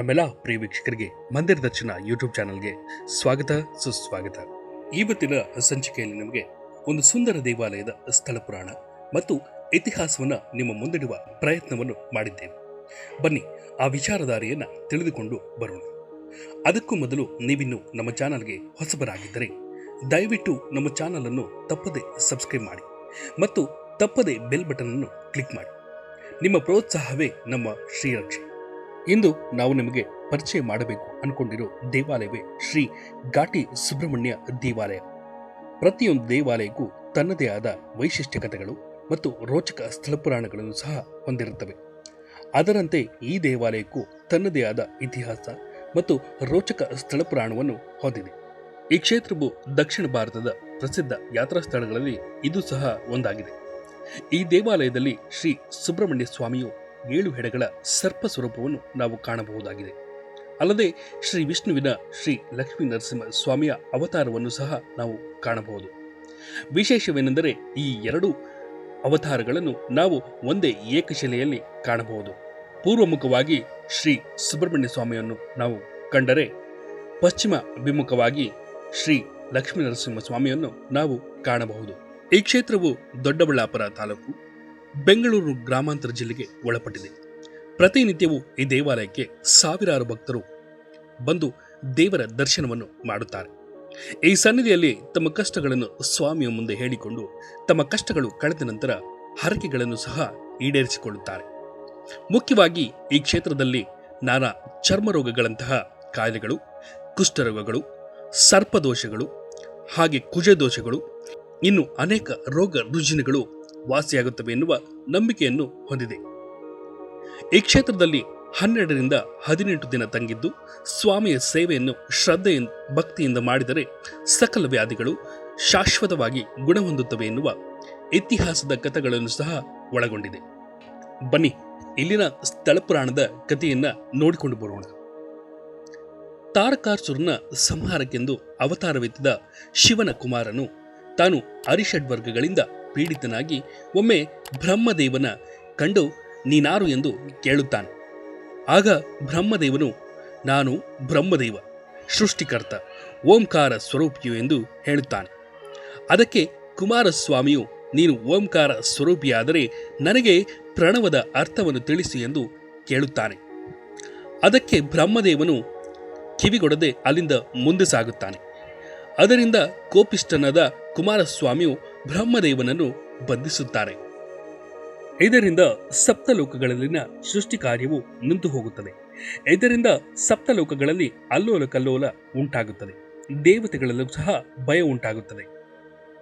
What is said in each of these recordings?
ನಮ್ಮೆಲ್ಲ ಪ್ರಿಯ ವೀಕ್ಷಕರಿಗೆ ಮಂದಿರ ದರ್ಶನ ಯೂಟ್ಯೂಬ್ ಚಾನಲ್ಗೆ ಸ್ವಾಗತ, ಸುಸ್ವಾಗತ. ಇವತ್ತಿನ ಸಂಚಿಕೆಯಲ್ಲಿ ನಿಮಗೆ ಒಂದು ಸುಂದರ ದೇವಾಲಯದ ಸ್ಥಳ ಪುರಾಣ ಮತ್ತು ಇತಿಹಾಸವನ್ನು ನಿಮ್ಮ ಮುಂದಿಡುವ ಪ್ರಯತ್ನವನ್ನು ಮಾಡಿದ್ದೇವೆ. ಬನ್ನಿ, ಆ ವಿಚಾರಧಾರೆಯನ್ನು ತಿಳಿದುಕೊಂಡು ಬರೋಣ. ಅದಕ್ಕೂ ಮೊದಲು ನೀವಿನ್ನು ನಮ್ಮ ಚಾನಲ್ಗೆ ಹೊಸಬರಾಗಿದ್ದರೆ ದಯವಿಟ್ಟು ನಮ್ಮ ಚಾನಲನ್ನು ತಪ್ಪದೆ ಸಬ್ಸ್ಕ್ರೈಬ್ ಮಾಡಿ ಮತ್ತು ತಪ್ಪದೆ ಬೆಲ್ ಬಟನ್ ಅನ್ನು ಕ್ಲಿಕ್ ಮಾಡಿ. ನಿಮ್ಮ ಪ್ರೋತ್ಸಾಹವೇ ನಮ್ಮ ಶ್ರೀರಕ್ಷೆ. ಇಂದು ನಾವು ನಿಮಗೆ ಪರಿಚಯ ಮಾಡಬೇಕು ಅನ್ಕೊಂಡಿರೋ ದೇವಾಲಯವೇ ಶ್ರೀ ಘಾಟಿ ಸುಬ್ರಹ್ಮಣ್ಯ ದೇವಾಲಯ. ಪ್ರತಿಯೊಂದು ದೇವಾಲಯಕ್ಕೂ ತನ್ನದೇ ಆದ ವೈಶಿಷ್ಟ್ಯಕತೆಗಳು ಮತ್ತು ರೋಚಕ ಸ್ಥಳ ಪುರಾಣಗಳನ್ನು ಸಹ ಹೊಂದಿರುತ್ತವೆ. ಅದರಂತೆ ಈ ದೇವಾಲಯಕ್ಕೂ ತನ್ನದೇ ಆದ ಇತಿಹಾಸ ಮತ್ತು ರೋಚಕ ಸ್ಥಳ ಪುರಾಣವನ್ನು ಹೊಂದಿದೆ. ಈ ಕ್ಷೇತ್ರವು ದಕ್ಷಿಣ ಭಾರತದ ಪ್ರಸಿದ್ಧ ಯಾತ್ರಾ ಸ್ಥಳಗಳಲ್ಲಿ ಇದು ಸಹ ಒಂದಾಗಿದೆ. ಈ ದೇವಾಲಯದಲ್ಲಿ ಶ್ರೀ ಸುಬ್ರಹ್ಮಣ್ಯ ಸ್ವಾಮಿಯು ಏಳು ಹೆಡೆಗಳ ಸರ್ಪ ಸ್ವರೂಪವನ್ನು ನಾವು ಕಾಣಬಹುದಾಗಿದೆ. ಅಲ್ಲದೆ ಶ್ರೀ ವಿಷ್ಣುವಿನ ಶ್ರೀ ಲಕ್ಷ್ಮೀ ನರಸಿಂಹ ಸ್ವಾಮಿಯ ಅವತಾರವನ್ನು ಸಹ ನಾವು ಕಾಣಬಹುದು. ವಿಶೇಷವೇನೆಂದರೆ ಈ ಎರಡು ಅವತಾರಗಳನ್ನು ನಾವು ಒಂದೇ ಏಕಶಿಲೆಯಲ್ಲಿ ಕಾಣಬಹುದು. ಪೂರ್ವಮುಖವಾಗಿ ಶ್ರೀ ಸುಬ್ರಹ್ಮಣ್ಯ ಸ್ವಾಮಿಯನ್ನು ನಾವು ಕಂಡರೆ, ಪಶ್ಚಿಮ ಅಭಿಮುಖವಾಗಿ ಶ್ರೀ ಲಕ್ಷ್ಮೀ ನರಸಿಂಹ ಸ್ವಾಮಿಯನ್ನು ನಾವು ಕಾಣಬಹುದು. ಈ ಕ್ಷೇತ್ರವು ದೊಡ್ಡಬಳ್ಳಾಪುರ ತಾಲೂಕು ಬೆಂಗಳೂರು ಗ್ರಾಮಾಂತರ ಜಿಲ್ಲೆಗೆ ಒಳಪಟ್ಟಿದೆ. ಪ್ರತಿನಿತ್ಯವೂ ಈ ದೇವಾಲಯಕ್ಕೆ ಸಾವಿರಾರು ಭಕ್ತರು ಬಂದು ದೇವರ ದರ್ಶನವನ್ನು ಮಾಡುತ್ತಾರೆ. ಈ ಸನ್ನಿಧಿಯಲ್ಲಿ ತಮ್ಮ ಕಷ್ಟಗಳನ್ನು ಸ್ವಾಮಿಯ ಮುಂದೆ ಹೇಳಿಕೊಂಡು, ತಮ್ಮ ಕಷ್ಟಗಳು ಕಳೆದ ನಂತರ ಹರಕೆಗಳನ್ನು ಸಹ ಈಡೇರಿಸಿಕೊಳ್ಳುತ್ತಾರೆ. ಮುಖ್ಯವಾಗಿ ಈ ಕ್ಷೇತ್ರದಲ್ಲಿ ನಾನಾ ಚರ್ಮ ರೋಗಗಳಂತಹ ಕಾಯಿಲೆಗಳು, ಕುಷ್ಠರೋಗಗಳು, ಸರ್ಪದೋಷಗಳು, ಹಾಗೆ ಕುಜದೋಷಗಳು, ಇನ್ನು ಅನೇಕ ರೋಗ ರುಜಿನಗಳು ವಾಸಿಯಾಗುತ್ತವೆ ಎನ್ನುವ ನಂಬಿಕೆಯನ್ನು ಹೊಂದಿದೆ. ಈ ಕ್ಷೇತ್ರದಲ್ಲಿ ಹನ್ನೆರಡರಿಂದ ಹದಿನೆಂಟು ದಿನ ತಂಗಿದ್ದು, ಸ್ವಾಮಿಯ ಸೇವೆಯನ್ನು ಶ್ರದ್ಧೆಯಿಂದ ಭಕ್ತಿಯಿಂದ ಮಾಡಿದರೆ ಸಕಲ ವ್ಯಾಧಿಗಳು ಶಾಶ್ವತವಾಗಿ ಗುಣಹೊಂದುತ್ತವೆ ಎನ್ನುವ ಇತಿಹಾಸದ ಕಥೆಗಳನ್ನು ಸಹ ಒಳಗೊಂಡಿದೆ. ಬನ್ನಿ, ಇಲ್ಲಿನ ಸ್ಥಳ ಪುರಾಣದ ಕಥೆಯನ್ನ ನೋಡಿಕೊಂಡು ಬರೋಣ. ತಾರಕಾಸುರನ ಸಂಹಾರಕ್ಕೆಂದು ಅವತಾರವೆತ್ತಿದ ಶಿವನ ಕುಮಾರನು ತಾನು ಅರಿಷಡ್ವರ್ಗಗಳಿಂದ ಪೀಡಿತನಾಗಿ ಒಮ್ಮೆ ಬ್ರಹ್ಮದೇವನ ಕಂಡು ನೀನಾರು ಎಂದು ಕೇಳುತ್ತಾನೆ. ಆಗ ಬ್ರಹ್ಮದೇವನು, ನಾನು ಬ್ರಹ್ಮದೇವ, ಸೃಷ್ಟಿಕರ್ತ, ಓಂಕಾರ ಸ್ವರೂಪಿಯು ಎಂದು ಹೇಳುತ್ತಾನೆ. ಅದಕ್ಕೆ ಕುಮಾರಸ್ವಾಮಿಯು, ನೀನು ಓಂಕಾರ ಸ್ವರೂಪಿಯಾದರೆ ನನಗೆ ಪ್ರಣವದ ಅರ್ಥವನ್ನು ತಿಳಿಸಿ ಎಂದು ಕೇಳುತ್ತಾನೆ. ಅದಕ್ಕೆ ಬ್ರಹ್ಮದೇವನು ಕಿವಿಗೊಡದೆ ಅಲ್ಲಿಂದ ಮುಂದೆ ಸಾಗುತ್ತಾನೆ. ಅದರಿಂದ ಕೋಪಿಷ್ಠನಾದ ಕುಮಾರಸ್ವಾಮಿಯು ಬ್ರಹ್ಮದೇವನನ್ನು ಬಂಧಿಸುತ್ತಾರೆ. ಇದರಿಂದ ಸಪ್ತಲೋಕಗಳಲ್ಲಿನ ಸೃಷ್ಟಿ ಕಾರ್ಯವು ನಿಂತು ಹೋಗುತ್ತದೆ. ಇದರಿಂದ ಸಪ್ತಲೋಕಗಳಲ್ಲಿ ಅಲ್ಲೋಲ ಕಲ್ಲೋಲ ಉಂಟಾಗುತ್ತದೆ. ದೇವತೆಗಳಲ್ಲೂ ಸಹ ಭಯ ಉಂಟಾಗುತ್ತದೆ.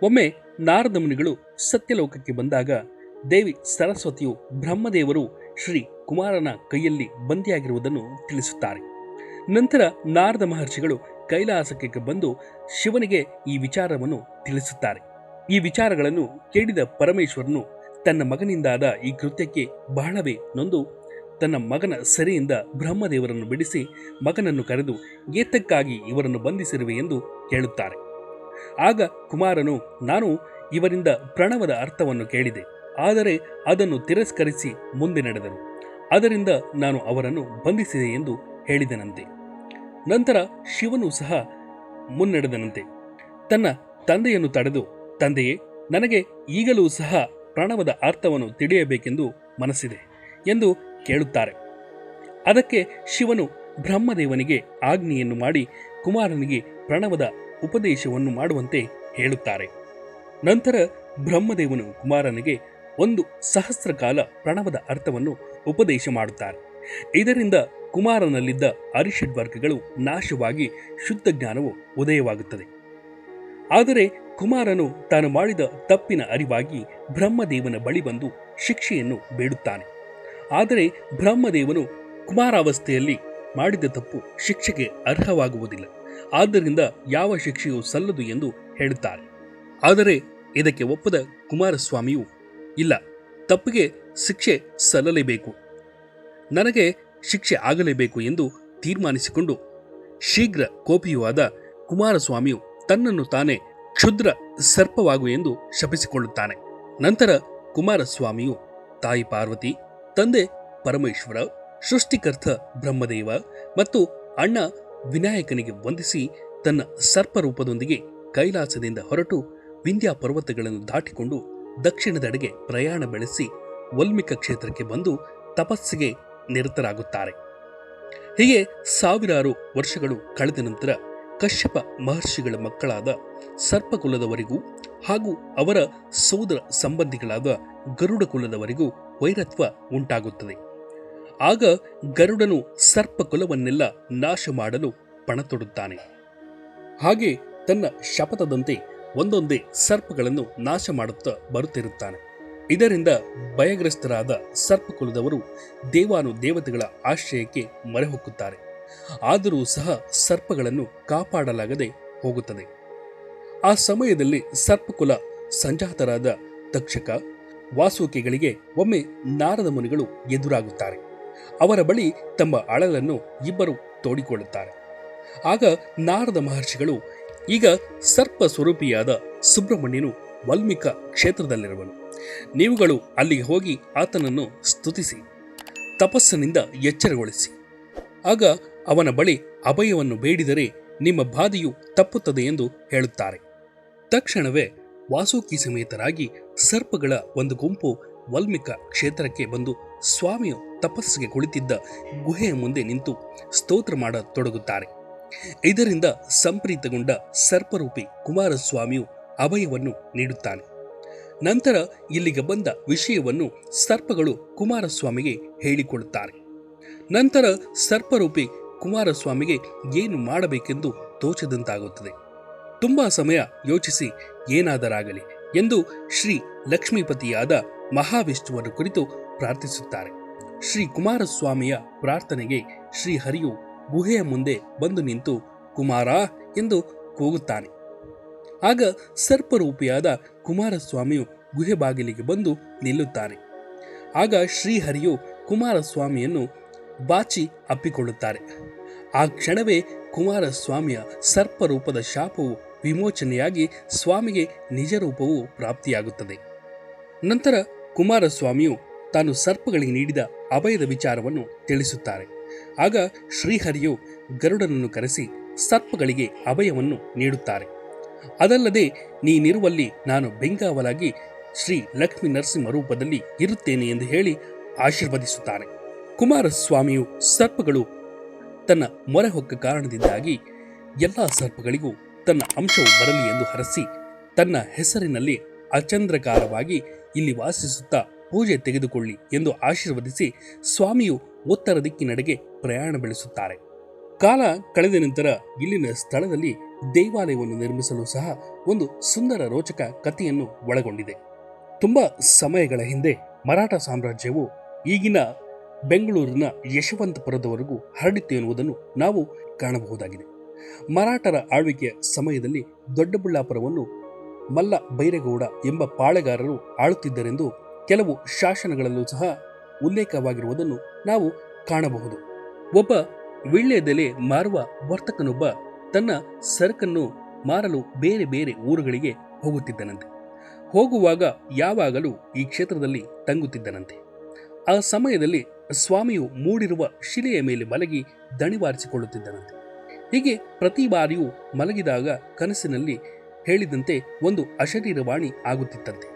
ಒಮ್ಮೆ ನಾರದ ಮುನಿಗಳು ಸತ್ಯಲೋಕಕ್ಕೆ ಬಂದಾಗ ದೇವಿ ಸರಸ್ವತಿಯು ಬ್ರಹ್ಮದೇವರು ಶ್ರೀ ಕುಮಾರನ ಕೈಯಲ್ಲಿ ಬಂದಿಯಾಗಿರುವುದನ್ನು ತಿಳಿಸುತ್ತಾರೆ. ನಂತರ ನಾರದ ಮಹರ್ಷಿಗಳು ಕೈಲಾಸಕ್ಕೆ ಬಂದು ಶಿವನಿಗೆ ಈ ವಿಚಾರವನ್ನು ತಿಳಿಸುತ್ತಾರೆ. ಈ ವಿಚಾರಗಳನ್ನು ಕೇಳಿದ ಪರಮೇಶ್ವರನು ತನ್ನ ಮಗನಿಂದಾದ ಈ ಕೃತ್ಯಕ್ಕೆ ಬಹಳವೇ ನೊಂದು. ತನ್ನ ಮಗನ ಸೆರೆಯಿಂದ ಬ್ರಹ್ಮದೇವರನ್ನು ಬಿಡಿಸಿ ಮಗನನ್ನು ಕರೆದು ಏತಕ್ಕಾಗಿ ಇವರನ್ನು ಬಂಧಿಸಿರುವೆ ಎಂದು ಕೇಳುತ್ತಾರೆ ಆಗ ಕುಮಾರನು, ನಾನು ಇವರಿಂದ ಪ್ರಣವದ ಅರ್ಥವನ್ನು ಕೇಳಿದೆ. ಆದರೆ ಅದನ್ನು ತಿರಸ್ಕರಿಸಿ ಮುಂದೆ ನಡೆದರು. ಅದರಿಂದ ನಾನು ಅವರನ್ನು ಬಂಧಿಸಿದೆ ಎಂದು ಹೇಳಿದನಂತೆ. ನಂತರ ಶಿವನು ಸಹ ಮುನ್ನಡೆದನಂತೆ. ತನ್ನ ತಂದೆಯನ್ನು ತಡೆದು ತಂದೆಯೇ, ನನಗೆ ಈಗಲೂ ಸಹ ಪ್ರಣವದ ಅರ್ಥವನ್ನು ತಿಳಿಯಬೇಕೆಂದು ಮನಸ್ಸಿದೆ ಎಂದು ಕೇಳುತ್ತಾರೆ. ಅದಕ್ಕೆ ಶಿವನು ಬ್ರಹ್ಮದೇವನಿಗೆ ಆಜ್ಞೆಯನ್ನು ಮಾಡಿ ಕುಮಾರನಿಗೆ ಪ್ರಣವದ ಉಪದೇಶವನ್ನು ಮಾಡುವಂತೆ ಹೇಳುತ್ತಾರೆ. ನಂತರ ಬ್ರಹ್ಮದೇವನು ಕುಮಾರನಿಗೆ ಒಂದು ಸಹಸ್ರ ಕಾಲ ಪ್ರಣವದ ಅರ್ಥವನ್ನು ಉಪದೇಶ ಮಾಡುತ್ತಾರೆ. ಇದರಿಂದ ಕುಮಾರನಲ್ಲಿದ್ದ ಅರಿಷಡ್ವರ್ಗಗಳು ನಾಶವಾಗಿ ಶುದ್ಧ ಜ್ಞಾನವು ಉದಯವಾಗುತ್ತದೆ. ಆದರೆ ಕುಮಾರನು ತಾನು ಮಾಡಿದ ತಪ್ಪಿನ ಅರಿವಾಗಿ ಬ್ರಹ್ಮದೇವನ ಬಳಿ ಬಂದು ಶಿಕ್ಷೆಯನ್ನು ಬೇಡುತ್ತಾನೆ. ಆದರೆ ಬ್ರಹ್ಮದೇವನು ಕುಮಾರಾವಸ್ಥೆಯಲ್ಲಿ ಮಾಡಿದ ತಪ್ಪು ಶಿಕ್ಷೆಗೆ ಅರ್ಹವಾಗುವುದಿಲ್ಲ. ಆದ್ದರಿಂದ ಯಾವ ಶಿಕ್ಷೆಯೂ ಸಲ್ಲದು ಎಂದು ಹೇಳುತ್ತಾರೆ. ಆದರೆ ಇದಕ್ಕೆ ಒಪ್ಪದ ಕುಮಾರಸ್ವಾಮಿಯು, ಇಲ್ಲ, ತಪ್ಪಿಗೆ ಶಿಕ್ಷೆ ಸಲ್ಲಲೇಬೇಕು. ನನಗೆ ಶಿಕ್ಷೆ ಆಗಲೇಬೇಕು ಎಂದು ತೀರ್ಮಾನಿಸಿಕೊಂಡು ಶೀಘ್ರ ಕೋಪಿಯೂ ಆದ ಕುಮಾರಸ್ವಾಮಿಯು ತನ್ನನ್ನು ತಾನೇ ಕ್ಷುದ್ರ ಸರ್ಪವಾಗು ಎಂದು ಶಪಿಸಿಕೊಳ್ಳುತ್ತಾನೆ. ನಂತರ ಕುಮಾರಸ್ವಾಮಿಯು, ತಾಯಿ ಪಾರ್ವತಿ, ತಂದೆ ಪರಮೇಶ್ವರ, ಸೃಷ್ಟಿಕರ್ತ ಬ್ರಹ್ಮದೇವ ಮತ್ತು ಅಣ್ಣ ವಿನಾಯಕನಿಗೆ ವಂದಿಸಿ ತನ್ನ ಸರ್ಪರೂಪದೊಂದಿಗೆ ಕೈಲಾಸದಿಂದ ಹೊರಟು ವಿಂಧ್ಯ ಪರ್ವತಗಳನ್ನು ದಾಟಿಕೊಂಡು ದಕ್ಷಿಣದೆಡೆಗೆ ಪ್ರಯಾಣ ಬೆಳೆಸಿ ವಲ್ಮಿಕ ಕ್ಷೇತ್ರಕ್ಕೆ ಬಂದು ತಪಸ್ಸಿಗೆ ನಿರತರಾಗುತ್ತಾರೆ. ಹೀಗೆ ಸಾವಿರಾರು ವರ್ಷಗಳು ಕಳೆದ ನಂತರ ಕಶ್ಯಪ ಮಹರ್ಷಿಗಳ ಮಕ್ಕಳಾದ ಸರ್ಪಕುಲದವರಿಗೂ ಹಾಗೂ ಅವರ ಸೋದರ ಸಂಬಂಧಿಗಳಾದ ಗರುಡ ಕುಲದವರೆಗೂ ವೈರತ್ವ ಉಂಟಾಗುತ್ತದೆ. ಆಗ ಗರುಡನು ಸರ್ಪಕುಲವನ್ನೆಲ್ಲ ನಾಶ ಮಾಡಲು ಪಣತೊಡುತ್ತಾನೆ. ಹಾಗೆ ತನ್ನ ಶಪಥದಂತೆ ಒಂದೊಂದೇ ಸರ್ಪಗಳನ್ನು ನಾಶ ಮಾಡುತ್ತಾ ಬರುತ್ತಿರುತ್ತಾನೆ. ಇದರಿಂದ ಭಯಗ್ರಸ್ತರಾದ ಸರ್ಪಕುಲದವರು ದೇವಾನು ದೇವತೆಗಳ ಆಶ್ರಯಕ್ಕೆ ಮೊರೆಹೊಕ್ಕುತ್ತಾರೆ ಆದರೂ ಸಹ ಸರ್ಪಗಳನ್ನು ಕಾಪಾಡಲಾಗದೆ ಹೋಗುತ್ತದೆ. ಆ ಸಮಯದಲ್ಲಿ ಸರ್ಪಕುಲ ಸಂಜಾತರಾದ ತಕ್ಷಕ ವಾಸುಕಿಗಳಿಗೆ ಒಮ್ಮೆ ನಾರದ ಮುನಿಗಳು ಎದುರಾಗುತ್ತಾರೆ. ಅವರ ಬಳಿ ತಮ್ಮ ಅಳಲನ್ನು ಇಬ್ಬರು ತೋಡಿಕೊಳ್ಳುತ್ತಾರೆ. ಆಗ ನಾರದ ಮಹರ್ಷಿಗಳು, ಈಗ ಸರ್ಪ ಸ್ವರೂಪಿಯಾದ ಸುಬ್ರಹ್ಮಣ್ಯನು ವಾಲ್ಮೀಕ ಕ್ಷೇತ್ರದಲ್ಲಿರುವನು. ನೀವುಗಳು ಅಲ್ಲಿಗೆ ಹೋಗಿ ಆತನನ್ನು ಸ್ತುತಿಸಿ, ತಪಸ್ಸಿನಿಂದ ಎಚ್ಚರಗೊಳಿಸಿ. ಆಗ ಅವನ ಬಳಿ ಅಭಯವನ್ನು ಬೇಡಿದರೆ ನಿಮ್ಮ ಬಾಧೆಯು ತಪ್ಪುತ್ತದೆ ಎಂದು ಹೇಳುತ್ತಾರೆ. ತಕ್ಷಣವೇ ವಾಸುಕಿ ಸಮೇತರಾಗಿ ಸರ್ಪಗಳ ಒಂದು ಗುಂಪು ವಾಲ್ಮೀಕ ಕ್ಷೇತ್ರಕ್ಕೆ ಬಂದು ಸ್ವಾಮಿಯು ತಪಸ್ಸಿಗೆ ಕುಳಿತಿದ್ದ ಗುಹೆಯ ಮುಂದೆ ನಿಂತು ಸ್ತೋತ್ರ ಮಾಡತೊಡಗುತ್ತಾರೆ. ಇದರಿಂದ ಸಂಪ್ರೀತಗೊಂಡ ಸರ್ಪರೂಪಿ ಕುಮಾರಸ್ವಾಮಿಯು ಅಭಯವನ್ನು ನೀಡುತ್ತಾನೆ. ನಂತರ ಇಲ್ಲಿಗೆ ಬಂದ ವಿಷಯವನ್ನು ಸರ್ಪಗಳು ಕುಮಾರಸ್ವಾಮಿಗೆ ಹೇಳಿಕೊಳ್ಳುತ್ತಾರೆ ನಂತರ ಸರ್ಪರೂಪಿ ಕುಮಾರಸ್ವಾಮಿಗೆ ಏನು ಮಾಡಬೇಕೆಂದು ತೋಚದಂತಾಗುತ್ತದೆ. ತುಂಬಾ ಸಮಯ ಯೋಚಿಸಿ ಏನಾದರಾಗಲಿ ಎಂದು ಶ್ರೀ ಲಕ್ಷ್ಮೀಪತಿಯಾದ ಮಹಾವಿಷ್ಣುವನ್ನು ಕುರಿತು ಪ್ರಾರ್ಥಿಸುತ್ತಾರೆ. ಶ್ರೀ ಕುಮಾರಸ್ವಾಮಿಯ ಪ್ರಾರ್ಥನೆಗೆ ಶ್ರೀ ಹರಿಯು ಗುಹೆಯ ಮುಂದೆ ಬಂದು ನಿಂತು, ಕುಮಾರ ಎಂದು ಕೂಗುತ್ತಾನೆ. ಆಗ ಸರ್ಪರೂಪಿಯಾದ ಕುಮಾರಸ್ವಾಮಿಯು ಗುಹೆ ಬಾಗಿಲಿಗೆ ಬಂದು ನಿಲ್ಲುತ್ತಾನೆ. ಆಗ ಶ್ರೀಹರಿಯು ಕುಮಾರಸ್ವಾಮಿಯನ್ನು ಬಾಚಿ ಅಪ್ಪಿಕೊಳ್ಳುತ್ತಾರೆ. ಆ ಕ್ಷಣವೇ ಕುಮಾರಸ್ವಾಮಿಯ ಸರ್ಪರೂಪದ ಶಾಪವು ವಿಮೋಚನೆಯಾಗಿ ಸ್ವಾಮಿಗೆ ನಿಜ ರೂಪವು ಪ್ರಾಪ್ತಿಯಾಗುತ್ತದೆ. ನಂತರ ಕುಮಾರಸ್ವಾಮಿಯು ತಾನು ಸರ್ಪಗಳಿಗೆ ನೀಡಿದ ಅಭಯದ ವಿಚಾರವನ್ನು ತಿಳಿಸುತ್ತಾರೆ. ಆಗ ಶ್ರೀಹರಿಯು ಗರುಡನನ್ನು ಕರೆಸಿ ಸರ್ಪಗಳಿಗೆ ಅಭಯವನ್ನು ನೀಡುತ್ತಾರೆ. ಅದಲ್ಲದೆ ನೀನಿರುವಲ್ಲಿ ನಾನು ಬೆಂಗಾವಲಾಗಿ ಶ್ರೀ ಲಕ್ಷ್ಮೀ ನರಸಿಂಹ ರೂಪದಲ್ಲಿ ಇರುತ್ತೇನೆ ಎಂದು ಹೇಳಿ ಆಶೀರ್ವದಿಸುತ್ತಾರೆ. ಕುಮಾರಸ್ವಾಮಿಯು ಸರ್ಪಗಳು ತನ್ನ ಮೊರೆ ಹೊಕ್ಕ ಕಾರಣದಿಂದಾಗಿ ಎಲ್ಲ ಸರ್ಪಗಳಿಗೂ ತನ್ನ ಅಂಶವು ಬರಲಿ ಎಂದು ಹರಸಿ ತನ್ನ ಹೆಸರಿನಲ್ಲಿ ಅಚಂದ್ರಕಾರವಾಗಿ ಇಲ್ಲಿ ವಾಸಿಸುತ್ತಾ ಪೂಜೆ ತೆಗೆದುಕೊಳ್ಳಿ ಎಂದು ಆಶೀರ್ವದಿಸಿ ಸ್ವಾಮಿಯು ಉತ್ತರ ದಿಕ್ಕಿನಡೆಗೆ ಪ್ರಯಾಣ ಬೆಳೆಸುತ್ತಾರೆ. ಕಾಲ ಕಳೆದ ನಂತರ ಇಲ್ಲಿನ ಸ್ಥಳದಲ್ಲಿ ದೇವಾಲಯವನ್ನು ನಿರ್ಮಿಸಲು ಸಹ ಒಂದು ಸುಂದರ ರೋಚಕ ಕಥೆಯನ್ನು ಒಳಗೊಂಡಿದೆ. ತುಂಬ ಸಮಯಗಳ ಹಿಂದೆ ಮರಾಠ ಸಾಮ್ರಾಜ್ಯವು ಈಗಿನ ಬೆಂಗಳೂರಿನ ಯಶವಂತಪುರದವರೆಗೂ ಹರಡಿತ್ತು ಎನ್ನುವುದನ್ನು ನಾವು ಕಾಣಬಹುದಾಗಿದೆ. ಮರಾಠರ ಆಳ್ವಿಕೆಯ ಸಮಯದಲ್ಲಿ ದೊಡ್ಡಬಳ್ಳಾಪುರವನ್ನು ಮಲ್ಲ ಬೈರೇಗೌಡ ಎಂಬ ಪಾಳೆಗಾರರು ಆಳುತ್ತಿದ್ದರೆಂದು ಕೆಲವು ಶಾಸನಗಳಲ್ಲೂ ಸಹ ಉಲ್ಲೇಖವಾಗಿರುವುದನ್ನು ನಾವು ಕಾಣಬಹುದು. ಒಬ್ಬ ವೀಳ್ಯದೆಲೆ ಮಾರುವ ವರ್ತಕನೊಬ್ಬ ತನ್ನ ಸರಕನ್ನು ಮಾರಲು ಬೇರೆ ಬೇರೆ ಊರುಗಳಿಗೆ ಹೋಗುತ್ತಿದ್ದನಂತೆ. ಹೋಗುವಾಗ ಯಾವಾಗಲೂ ಈ ಕ್ಷೇತ್ರದಲ್ಲಿ ತಂಗುತ್ತಿದ್ದನಂತೆ. ಆ ಸಮಯದಲ್ಲಿ ಸ್ವಾಮಿಯು ಮೂಡಿರುವ ಶಿಲೆಯ ಮೇಲೆ ಮಲಗಿ ದಣಿವಾರಿಸಿಕೊಳ್ಳುತ್ತಿದ್ದನಂತೆ. ಹೀಗೆ ಪ್ರತಿ ಬಾರಿಯೂ ಮಲಗಿದಾಗ ಕನಸಿನಲ್ಲಿ ಹೇಳಿದಂತೆ ಒಂದು ಅಶರೀರವಾಣಿ ಆಗುತ್ತಿತ್ತಂತೆ.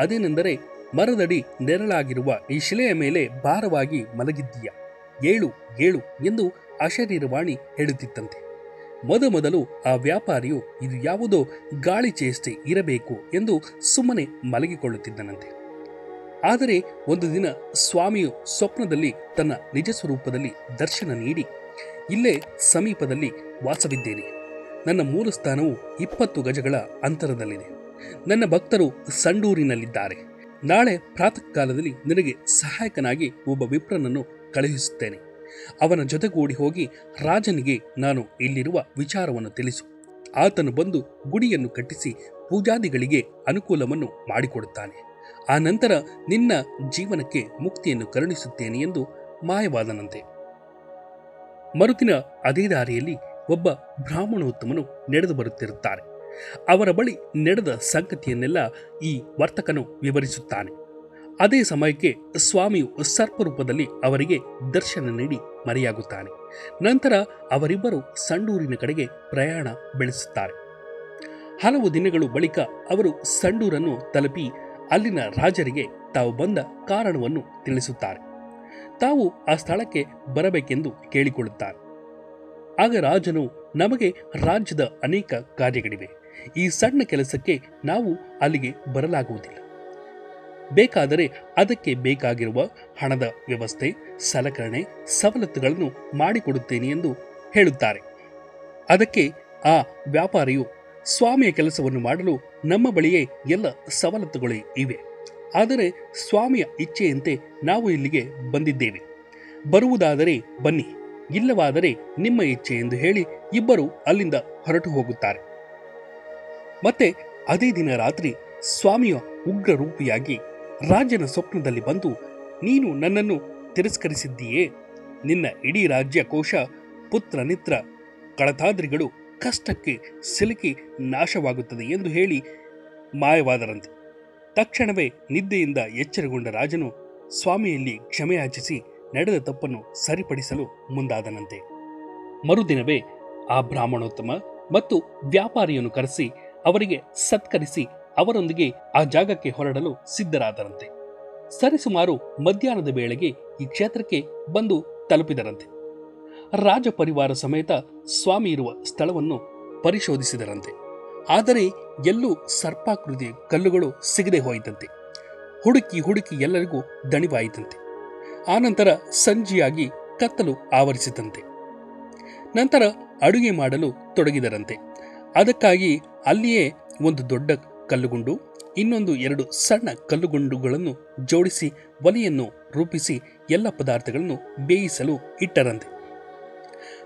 ಅದೇನೆಂದರೆ, ಮರದಡಿ ನೆರಳಾಗಿರುವ ಈ ಶಿಲೆಯ ಮೇಲೆ ಭಾರವಾಗಿ ಮಲಗಿದ್ದೀಯ? ಏಳು ಏಳು ಎಂದು ಅಶರೀರವಾಣಿ ಹೇಳುತ್ತಿತ್ತಂತೆ. ಮೊದಮೊದಲು ಆ ವ್ಯಾಪಾರಿಯು, ಇದು ಯಾವುದೋ ಗಾಳಿ ಚೇಷ್ಟೆ ಇರಬೇಕು ಎಂದು ಸುಮ್ಮನೆ ಮಲಗಿಕೊಳ್ಳುತ್ತಿದ್ದನಂತೆ. ಆದರೆ ಒಂದು ದಿನ ಸ್ವಾಮಿಯು ಸ್ವಪ್ನದಲ್ಲಿ ತನ್ನ ನಿಜ ಸ್ವರೂಪದಲ್ಲಿ ದರ್ಶನ ನೀಡಿ, ಇಲ್ಲೇ ಸಮೀಪದಲ್ಲಿ ವಾಸವಿದ್ದೇನೆ. ನನ್ನ ಮೂಲ ಸ್ಥಾನವು ಇಪ್ಪತ್ತು ಗಜಗಳ ಅಂತರದಲ್ಲಿದೆ. ನನ್ನ ಭಕ್ತರು ಸಂಡೂರಿನಲ್ಲಿದ್ದಾರೆ. ನಾಳೆ ಪ್ರಾತಃ ಕಾಲದಲ್ಲಿ ನಿನಗೆ ಸಹಾಯಕನಾಗಿ ಒಬ್ಬ ವಿಪ್ರನನ್ನು ಕಳುಹಿಸುತ್ತೇನೆ. ಅವನ ಜೊತೆಗೂಡಿ ಹೋಗಿ ರಾಜನಿಗೆ ನಾನು ಇಲ್ಲಿರುವ ವಿಚಾರವನ್ನು ತಿಳಿಸು. ಆತನು ಬಂದು ಗುಡಿಯನ್ನು ಕಟ್ಟಿಸಿ ಪೂಜಾದಿಗಳಿಗೆ ಅನುಕೂಲವನ್ನು ಮಾಡಿಕೊಡುತ್ತಾನೆ. ಆ ನಂತರ ನಿನ್ನ ಜೀವನಕ್ಕೆ ಮುಕ್ತಿಯನ್ನು ಕರುಣಿಸುತ್ತೇನೆ ಎಂದು ಮಾಯವಾದನಂತೆ. ಮರುದಿನ ಅದೇ ದಾರಿಯಲ್ಲಿ ಒಬ್ಬ ಬ್ರಾಹ್ಮಣೋತ್ತಮನು ನಡೆದು ಬರುತ್ತಿರುತ್ತಾರೆ. ಅವರ ಬಳಿ ನಡೆದ ಸಂಗತಿಯನ್ನೆಲ್ಲ ಈ ವರ್ತಕನು ವಿವರಿಸುತ್ತಾನೆ. ಅದೇ ಸಮಯಕ್ಕೆ ಸ್ವಾಮಿಯು ಸರ್ಪರೂಪದಲ್ಲಿ ಅವರಿಗೆ ದರ್ಶನ ನೀಡಿ ಮರೆಯಾಗುತ್ತಾನೆ. ನಂತರ ಅವರಿಬ್ಬರು ಸಂಡೂರಿನ ಕಡೆಗೆ ಪ್ರಯಾಣ ಬೆಳೆಸುತ್ತಾರೆ. ಹಲವು ದಿನಗಳು ಬಳಿಕ ಅವರು ಸಂಡೂರನ್ನು ತಲುಪಿ ಅಲ್ಲಿನ ರಾಜರಿಗೆ ತಾವು ಬಂದ ಕಾರಣವನ್ನು ತಿಳಿಸುತ್ತಾರೆ. ತಾವು ಆ ಸ್ಥಳಕ್ಕೆ ಬರಬೇಕೆಂದು ಕೇಳಿಕೊಳ್ಳುತ್ತಾರೆ. ಆಗ ರಾಜನು ನಮಗೆ ರಾಜ್ಯದ ಅನೇಕ ಕಾರ್ಯಗಳಿವೆ. ಈ ಸಣ್ಣ ಕೆಲಸಕ್ಕೆ ನಾವು ಅಲ್ಲಿಗೆ ಬರಲಾಗುವುದಿಲ್ಲ. ಬೇಕಾದರೆ ಅದಕ್ಕೆ ಬೇಕಾಗಿರುವ ಹಣದ ವ್ಯವಸ್ಥೆ, ಸಲಕರಣೆ, ಸವಲತ್ತುಗಳನ್ನು ಮಾಡಿಕೊಡುತ್ತೇನೆ ಎಂದು ಹೇಳುತ್ತಾರೆ. ಅದಕ್ಕೆ ಆ ವ್ಯಾಪಾರಿಯು ಸ್ವಾಮಿಯ ಕೆಲಸವನ್ನು ಮಾಡಲು ನಮ್ಮ ಬಳಿಯೇ ಎಲ್ಲ ಸವಲತ್ತುಗಳು ಇವೆ. ಆದರೆ ಸ್ವಾಮಿಯ ಇಚ್ಛೆಯಂತೆ ನಾವು ಇಲ್ಲಿಗೆ ಬಂದಿದ್ದೇವೆ. ಬರುವುದಾದರೆ ಬನ್ನಿ. ಇಲ್ಲವಾದರೆ ನಿಮ್ಮ ಇಚ್ಛೆ ಎಂದು ಹೇಳಿ ಇಬ್ಬರು ಅಲ್ಲಿಂದ ಹೊರಟು ಹೋಗುತ್ತಾರೆ. ಮತ್ತೆ ಅದೇ ದಿನ ರಾತ್ರಿ ಸ್ವಾಮಿಯ ಉಗ್ರ ರೂಪಿಯಾಗಿ ರಾಜನ ಸ್ವಪ್ನದಲ್ಲಿ ಬಂದು, ನೀನು ನನ್ನನ್ನು ತಿರಸ್ಕರಿಸಿದ್ದೀಯೇ? ನಿನ್ನ ಇಡೀ ರಾಜ್ಯ ಕೋಶ ಪುತ್ರ ನಿತ್ರ ಕಳತಾದ್ರಿಗಳು ಕಷ್ಟಕ್ಕೆ ಸಿಲುಕಿ ನಾಶವಾಗುತ್ತದೆ ಎಂದು ಹೇಳಿ ಮಾಯವಾದರಂತೆ. ತಕ್ಷಣವೇ ನಿದ್ದೆಯಿಂದ ಎಚ್ಚರಗೊಂಡ ರಾಜನು ಸ್ವಾಮಿಯಲ್ಲಿ ಕ್ಷಮೆಯಾಚಿಸಿ ನಡೆದ ತಪ್ಪನ್ನು ಸರಿಪಡಿಸಲು ಮುಂದಾದನಂತೆ. ಮರುದಿನವೇ ಆ ಬ್ರಾಹ್ಮಣೋತ್ತಮ ಮತ್ತು ವ್ಯಾಪಾರಿಯನ್ನು ಕರೆಸಿ ಅವರಿಗೆ ಸತ್ಕರಿಸಿ ಅವರೊಂದಿಗೆ ಆ ಜಾಗಕ್ಕೆ ಹೊರಡಲು ಸಿದ್ಧರಾದರಂತೆ. ಸರಿಸುಮಾರು ಮಧ್ಯಾಹ್ನದ ವೇಳೆಗೆ ಈ ಕ್ಷೇತ್ರಕ್ಕೆ ಬಂದು ತಲುಪಿದರಂತೆ. ರಾಜ ಪರಿವಾರ ಸಮೇತ ಸ್ವಾಮಿ ಇರುವ ಸ್ಥಳವನ್ನು ಪರಿಶೋಧಿಸಿದರಂತೆ. ಆದರೆ ಎಲ್ಲೂ ಸರ್ಪಾಕೃತಿ ಕಲ್ಲುಗಳು ಸಿಗದೆ ಹೋಯಿತಂತೆ. ಹುಡುಕಿ ಹುಡುಕಿ ಎಲ್ಲರಿಗೂ ದಣಿವಾಯಿತಂತೆ. ಆನಂತರ ಸಂಜೆಯಾಗಿ ಕತ್ತಲು ಆವರಿಸಿತಂತೆ. ನಂತರ ಅಡುಗೆ ಮಾಡಲು ತೊಡಗಿದರಂತೆ. ಅದಕ್ಕಾಗಿ ಅಲ್ಲಿಯೇ ಒಂದು ದೊಡ್ಡ ಕಲ್ಲುಗುಂಡು, ಇನ್ನೊಂದು ಎರಡು ಸಣ್ಣ ಕಲ್ಲುಗುಂಡುಗಳನ್ನು ಜೋಡಿಸಿ, ಒಲೆಯನ್ನು ರೂಪಿಸಿ ಎಲ್ಲ ಪದಾರ್ಥಗಳನ್ನು ಬೇಯಿಸಲು ಇಟ್ಟರಂತೆ.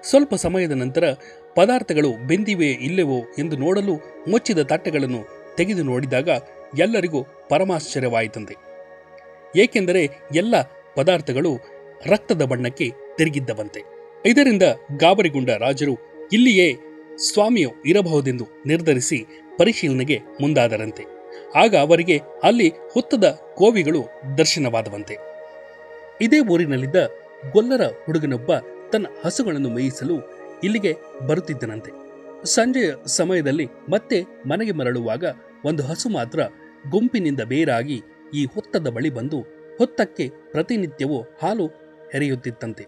ಸ್ವಲ್ಪ ಸಮಯದ ನಂತರ ಪದಾರ್ಥಗಳು ಬೆಂದಿವೆ ಇಲ್ಲವೋ ಎಂದು ನೋಡಲು ಮುಚ್ಚಿದ ತಟ್ಟೆಗಳನ್ನು ತೆಗೆದು ನೋಡಿದಾಗ ಎಲ್ಲರಿಗೂ ಪರಮಾಶ್ಚರ್ಯವಾಯಿತಂತೆ. ಏಕೆಂದರೆ ಎಲ್ಲ ಪದಾರ್ಥಗಳು ರಕ್ತದ ಬಣ್ಣಕ್ಕೆ ತಿರುಗಿದ್ದವಂತೆ. ಇದರಿಂದ ಗಾಬರಿಗೊಂಡ ರಾಜರು ಇಲ್ಲಿಯೇ ಸ್ವಾಮಿಯು ಇರಬಹುದೆಂದು ನಿರ್ಧರಿಸಿ ಪರಿಶೀಲನೆಗೆ ಮುಂದಾದರಂತೆ. ಆಗ ಅವರಿಗೆ ಅಲ್ಲಿ ಹುತ್ತದ ಕೋವಿಗಳು ದರ್ಶನವಾದವಂತೆ. ಇದೇ ಊರಿನಲ್ಲಿದ್ದ ಗೊಲ್ಲರ ಹುಡುಗನೊಬ್ಬ ತನ್ನ ಹಸುಗಳನ್ನು ಮೇಯಿಸಲು ಇಲ್ಲಿಗೆ ಬರುತ್ತಿದ್ದನಂತೆ. ಸಂಜೆಯ ಸಮಯದಲ್ಲಿ ಮತ್ತೆ ಮನೆಗೆ ಮರಳುವಾಗ ಒಂದು ಹಸು ಮಾತ್ರ ಗುಂಪಿನಿಂದ ಬೇರಾಗಿ ಈ ಹೊತ್ತದ ಬಳಿ ಬಂದು ಹೊತ್ತಕ್ಕೆ ಪ್ರತಿನಿತ್ಯವೂ ಹಾಲು ಹೆರೆಯುತ್ತಿತ್ತಂತೆ.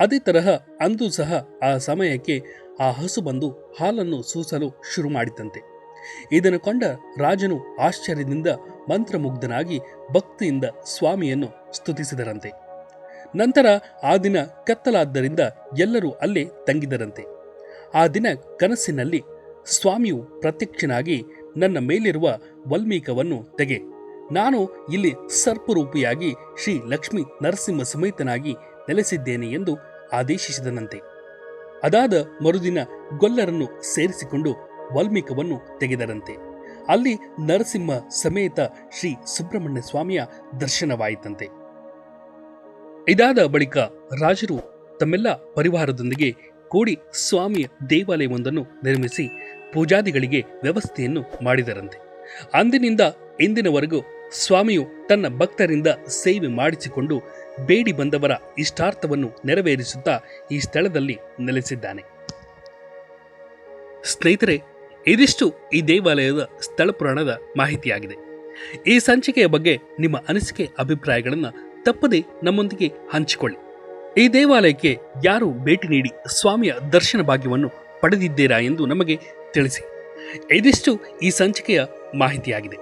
ಅದೇ ತರಹ ಅಂದು ಸಹ ಆ ಸಮಯಕ್ಕೆ ಆ ಹಸು ಬಂದು ಹಾಲನ್ನು ಸೂಸಲು ಶುರು ಮಾಡಿತಂತೆ ಇದನ್ನು ಕೊಂಡ ರಾಜನು ಆಶ್ಚರ್ಯದಿಂದ ಮಂತ್ರಮುಗ್ಧನಾಗಿ ಭಕ್ತಿಯಿಂದ ಸ್ವಾಮಿಯನ್ನು ಸ್ತುತಿಸಿದರಂತೆ. ನಂತರ ಆ ದಿನ ಕತ್ತಲಾದ್ದರಿಂದ ಎಲ್ಲರೂ ಅಲ್ಲೇ ತಂಗಿದರಂತೆ. ಆ ದಿನ ಕನಸಿನಲ್ಲಿ ಸ್ವಾಮಿಯು ಪ್ರತ್ಯಕ್ಷನಾಗಿ ನನ್ನ ಮೇಲಿರುವ ವಲ್ಮೀಕವನ್ನು ತೆಗೆ. ನಾನು ಇಲ್ಲಿ ಸರ್ಪರೂಪಿಯಾಗಿ ಶ್ರೀ ಲಕ್ಷ್ಮೀ ನರಸಿಂಹ ಸಮೇತನಾಗಿ ನೆಲೆಸಿದ್ದೇನೆ ಎಂದು ಆದೇಶಿಸಿದನಂತೆ. ಅದಾದ ಮರುದಿನ ಗೊಲ್ಲರನ್ನು ಸೇರಿಸಿಕೊಂಡು ವಾಲ್ಮೀಕವನ್ನು ತೆಗೆದರಂತೆ. ಅಲ್ಲಿ ನರಸಿಂಹ ಸಮೇತ ಶ್ರೀ ಸುಬ್ರಹ್ಮಣ್ಯ ಸ್ವಾಮಿಯ ದರ್ಶನವಾಯಿತಂತೆ. ಇದಾದ ಬಳಿಕ ರಾಜರು ತಮ್ಮೆಲ್ಲ ಪರಿವಾರದೊಂದಿಗೆ ಕೂಡಿ ಸ್ವಾಮಿಯ ದೇವಾಲಯವೊಂದನ್ನು ನಿರ್ಮಿಸಿ ಪೂಜಾದಿಗಳಿಗೆ ವ್ಯವಸ್ಥೆಯನ್ನು ಮಾಡಿದರಂತೆ. ಅಂದಿನಿಂದ ಇಂದಿನವರೆಗೂ ಸ್ವಾಮಿಯು ತನ್ನ ಭಕ್ತರಿಂದ ಸೇವೆ ಮಾಡಿಸಿಕೊಂಡು ಬೇಡಿ ಬಂದವರ ಇಷ್ಟಾರ್ಥವನ್ನು ನೆರವೇರಿಸುತ್ತಾ ಈ ಸ್ಥಳದಲ್ಲಿ ನೆಲೆಸಿದ್ದಾನೆ. ಸ್ನೇಹಿತರೆ, ಇದಿಷ್ಟು ಈ ದೇವಾಲಯದ ಸ್ಥಳ ಪುರಾಣದ ಮಾಹಿತಿಯಾಗಿದೆ. ಈ ಸಂಚಿಕೆಯ ಬಗ್ಗೆ ನಿಮ್ಮ ಅನಿಸಿಕೆ, ಅಭಿಪ್ರಾಯಗಳನ್ನು ತಪ್ಪದೆ ನಮ್ಮೊಂದಿಗೆ ಹಂಚಿಕೊಳ್ಳಿ. ಈ ದೇವಾಲಯಕ್ಕೆ ಯಾರು ಭೇಟಿ ನೀಡಿ ಸ್ವಾಮಿಯ ದರ್ಶನ ಭಾಗ್ಯವನ್ನು ಪಡೆದಿದ್ದೀರಾ ಎಂದು ನಮಗೆ ತಿಳಿಸಿ. ಇದಿಷ್ಟು ಈ ಸಂಚಿಕೆಯ ಮಾಹಿತಿಯಾಗಿದೆ.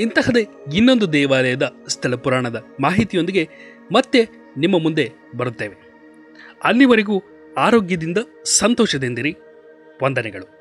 ಇಂತಹದೇ ಇನ್ನೊಂದು ದೇವಾಲಯದ ಸ್ಥಳ ಪುರಾಣದ ಮಾಹಿತಿಯೊಂದಿಗೆ ಮತ್ತೆ ನಿಮ್ಮ ಮುಂದೆ ಬರುತ್ತೇವೆ. ಅಲ್ಲಿವರೆಗೂ ಆರೋಗ್ಯದಿಂದ ಸಂತೋಷದಿಂದಿರಿ. ವಂದನೆಗಳು.